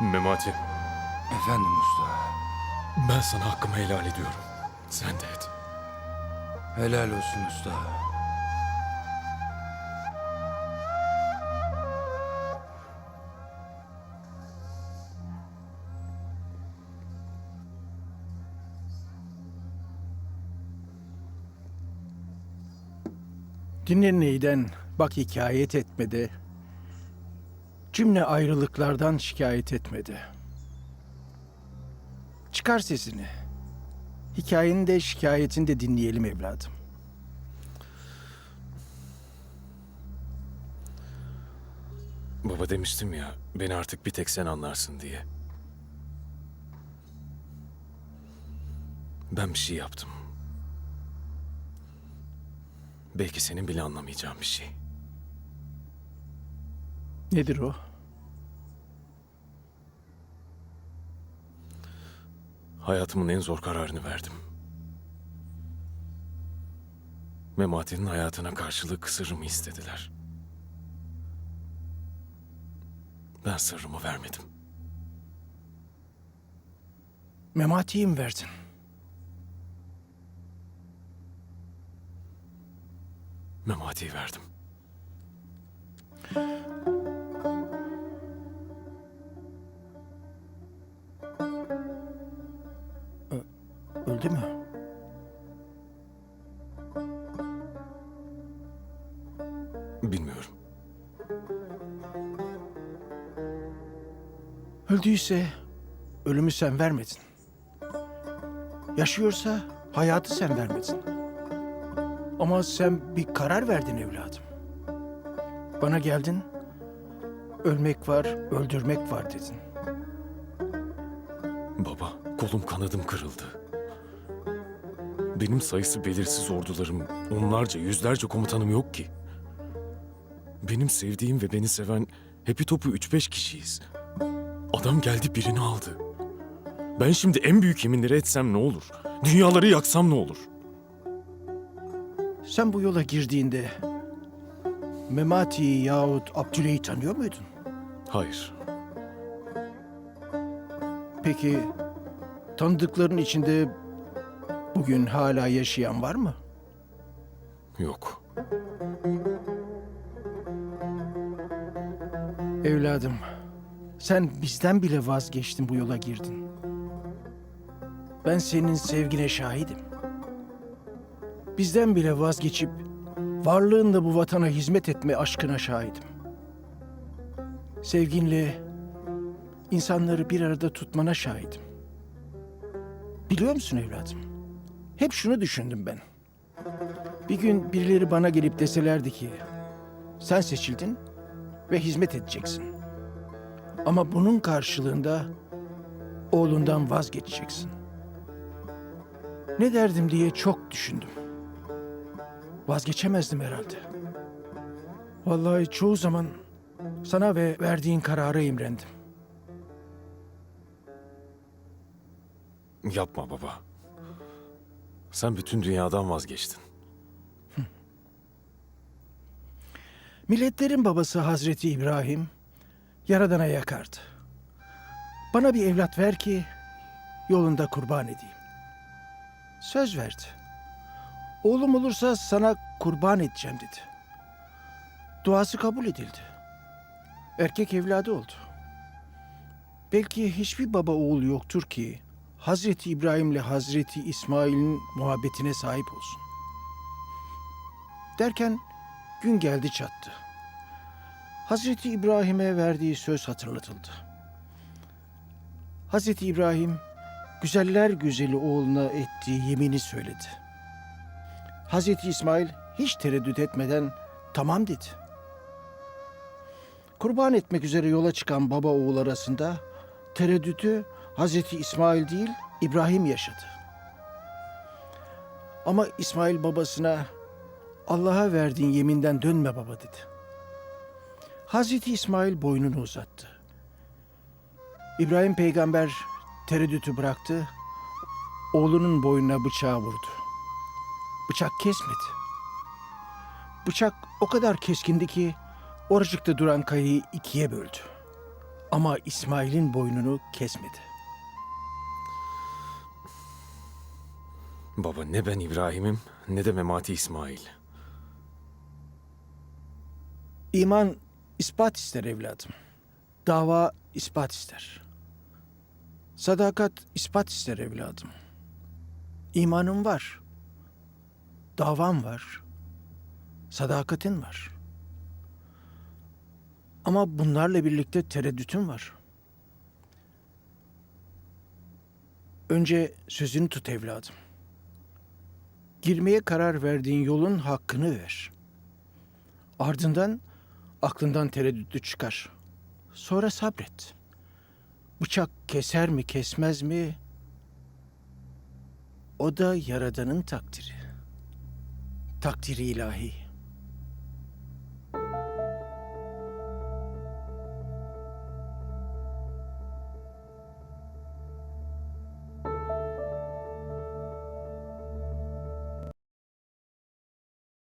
Memati, Efendim usta. ben sana hakkımı helal ediyorum. Sen de et. Helal olsun usta. Dinle neyden bak hikayet etmedi. Cümle ayrılıklardan şikayet etmedi. Çıkar sesini. Hikayeni de şikayetini de dinleyelim evladım. Baba demiştim ya, beni artık bir tek sen anlarsın diye. Ben bir şey yaptım. Belki senin bile anlamayacağın bir şey. Nedir o? Hayatımın en zor kararını verdim. Memati'nin hayatına karşılık sırrımı istediler. Ben sırrımı vermedim. Memati'yi mi verdin? Memati'yi verdim. Bilmiyorum. Öldüyse ölümü sen vermedin. Yaşıyorsa hayatı sen vermedin. Ama sen bir karar verdin evladım. Bana geldin, ölmek var, öldürmek var dedin. Baba, kolum kanadım kırıldı. Benim sayısı belirsiz ordularım, onlarca, yüzlerce komutanım yok ki. Benim sevdiğim ve beni seven hepi topu üç beş kişiyiz. Adam geldi birini aldı. Ben şimdi en büyük yeminleri etsem ne olur? Dünyaları yaksam ne olur? Sen bu yola girdiğinde Memati'yi yahut Abdüley'i tanıyor muydun? Hayır, Peki tanıdıkların içinde bugün hala yaşayan var mı? yok. Evladım, sen bizden bile vazgeçtin bu yola girdin. Ben senin sevgine şahidim. Bizden bile vazgeçip varlığınla bu vatana hizmet etme aşkına şahidim. Sevginle insanları bir arada tutmana şahidim. Biliyor musun evladım? Hep şunu düşündüm ben. Bir gün birileri bana gelip deselerdi ki sen seçildin ve hizmet edeceksin. Ama bunun karşılığında oğlundan vazgeçeceksin. Ne derdim diye çok düşündüm. Vazgeçemezdim herhalde. Vallahi çoğu zaman sana ve verdiğin karara imrendim. Yapma baba. Sen bütün dünyadan vazgeçtin. Milletlerin babası Hazreti İbrahim Yaradan'a yakardı. Bana bir evlat ver ki yolunda kurban edeyim. Söz verdi. Oğlum olursa sana kurban edeceğim dedi. Duası kabul edildi. Erkek evladı oldu. Belki hiçbir baba oğul yoktur ki Hazreti İbrahim'le Hazreti İsmail'in muhabbetine sahip olsun. Derken gün geldi çattı. Hazreti İbrahim'e verdiği söz hatırlatıldı. Hazreti İbrahim güzeller güzeli oğluna ettiği yemini söyledi. Hazreti İsmail hiç tereddüt etmeden tamam dedi. Kurban etmek üzere yola çıkan baba oğul arasında tereddütü Hazreti İsmail değil İbrahim yaşadı. Ama İsmail babasına Allah'a verdiğin yeminden dönme baba dedi. Hazreti İsmail boynunu uzattı. İbrahim peygamber tereddütü bıraktı. Oğlunun boynuna bıçağı vurdu. Bıçak kesmedi. Bıçak o kadar keskindi ki oracıkta duran kayayı ikiye böldü. Ama İsmail'in boynunu kesmedi. Baba ne ben İbrahim'im ne de Memati İsmail. İman ispat ister evladım. Dava ispat ister. Sadakat ispat ister evladım. İmanın var. Davan var. Sadakatin var. Ama bunlarla birlikte tereddütün var. Önce sözünü tut evladım. Girmeye karar verdiğin yolun hakkını ver. Ardından aklından tereddütlü çıkar. Sonra sabret. Bıçak keser mi kesmez mi? O da Yaradan'ın takdiri. Takdiri ilahi.